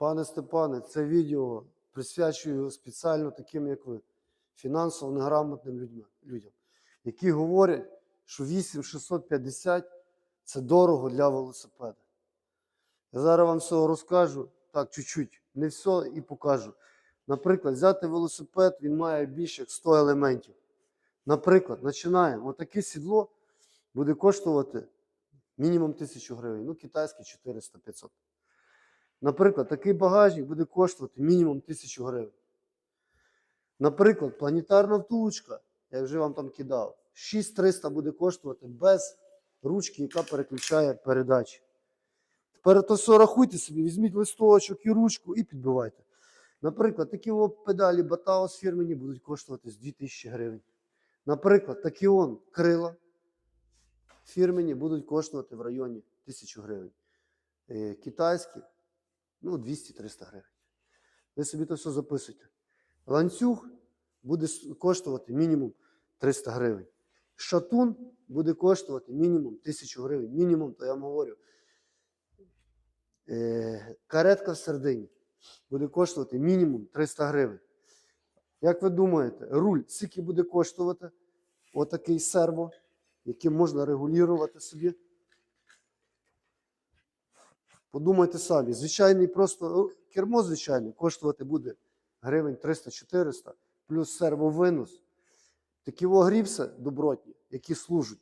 Пане Степане, це відео присвячую спеціально таким, як ви, фінансово неграмотним людям, які говорять, що 8650 це дорого для велосипеда. Я зараз вам все розкажу, так, чуть-чуть, не все і покажу. Наприклад, взяти велосипед, він має більше як 100 елементів. Наприклад, починаємо. Отаке сідло буде коштувати мінімум 1000 гривень, ну, китайське 400-500. Наприклад, такий багажник буде коштувати мінімум 1000 гривень. Наприклад, планетарна втулочка, я вже вам там кидав, 6300 буде коштувати без ручки, яка переключає передачі. Тепер то все рахуйте собі, візьміть листочок і ручку і підбивайте. Наприклад, такі педалі Батаос фірмені будуть коштувати з 2000 гривень. Наприклад, такі он крила фірмені будуть коштувати в районі 1000 гривень. Е, Китайські ну, 200-300 гривень. Ви собі то все записуйте. Ланцюг буде коштувати мінімум 300 гривень. Шатун буде коштувати мінімум 1000 гривень. Мінімум, то я вам говорю. Е, каретка в середині буде коштувати мінімум 300 гривень. Як ви думаєте, руль скільки буде коштувати? Отакий серво, яким можна регулювати собі. Подумайте самі, звичайний просто ну, кермо, звичайне, коштувати буде гривень 300-400, плюс сервовинос. Такі грібси добротні, які служать,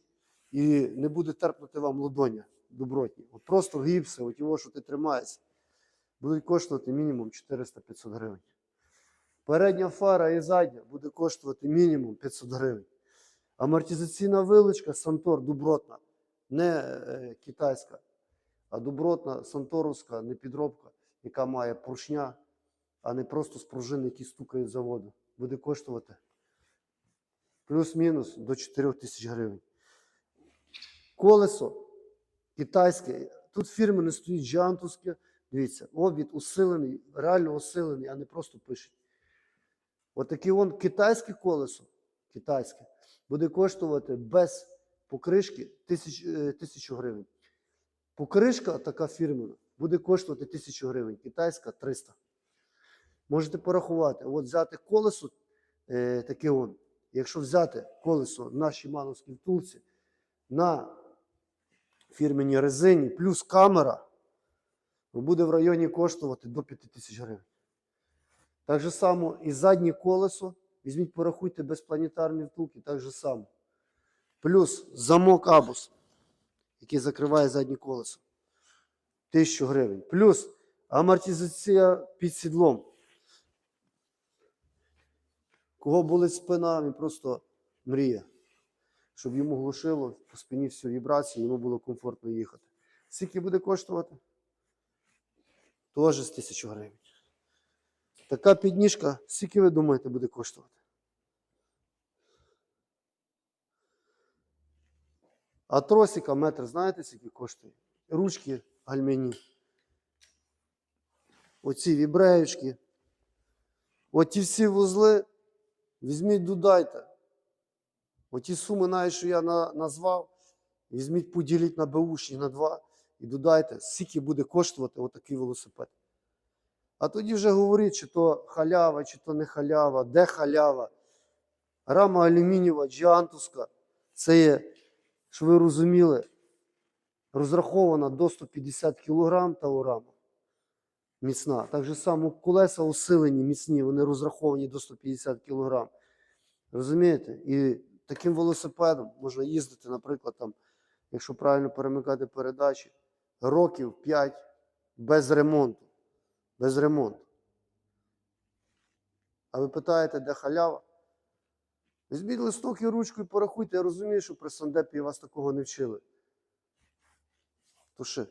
і не буде терпнути вам ладоня добротні. От просто грібси, от його, що ти тримаєшся, будуть коштувати мінімум 400-500 гривень. Передня фара і задня буде коштувати мінімум 500 гривень. Амортизаційна вилочка Сантор добротна, не е, китайська, а добротна санторовська непідробка, яка має поршня, а не просто спружини, які стукають з заводу. Буде коштувати плюс-мінус до 4 тисяч гривень. Колесо китайське. Тут фірми не стоїть джантовське. Дивіться, обід усилений, реально усилений, а не просто пишуть. Отаке он китайське колесо, китайське, буде коштувати без покришки е, тисячу гривень. Покришка така фірмена буде коштувати 1000 гривень, китайська 300. Можете порахувати. От взяти колесо е, таке он. Якщо взяти колесо на Шимановській втулці, на фірменій резині, плюс камера, буде в районі коштувати до 5000 гривень. Так же само і заднє колесо. Візьміть, порахуйте без втулки, так же само. Плюс замок абус, який закриває заднє колесо. 1000 гривень. Плюс амортизація під сідлом. Кого болить спина, він просто мріє, щоб йому глушило по спині всю вібрацію, йому було комфортно їхати. Скільки буде коштувати? Теж з 1000 гривень. Така підніжка, скільки ви думаєте, буде коштувати? А тросика метр, знаєте, скільки коштує? Ручки гальмяні. Оці вібреючки. Оті всі вузли. Візьміть, додайте. Оті суми, навіть, що я на, назвав, візьміть, поділіть на беушні на два і додайте, скільки буде коштувати отакий велосипед. А тоді вже говоріть, чи то халява, чи то не халява, де халява. Рама алюмінієва, джіантуска. Це є, щоб ви розуміли, розрахована до 150 кг та рама. Міцна. Так же само колеса усилені, міцні, вони розраховані до 150 кг. Розумієте? І таким велосипедом можна їздити, наприклад, там, якщо правильно перемикати передачі, років 5 без ремонту. Без ремонту. А ви питаєте, де халява? Візьміть листок і ручку і порахуйте. Я розумію, що при сандепі вас такого не вчили. Туши.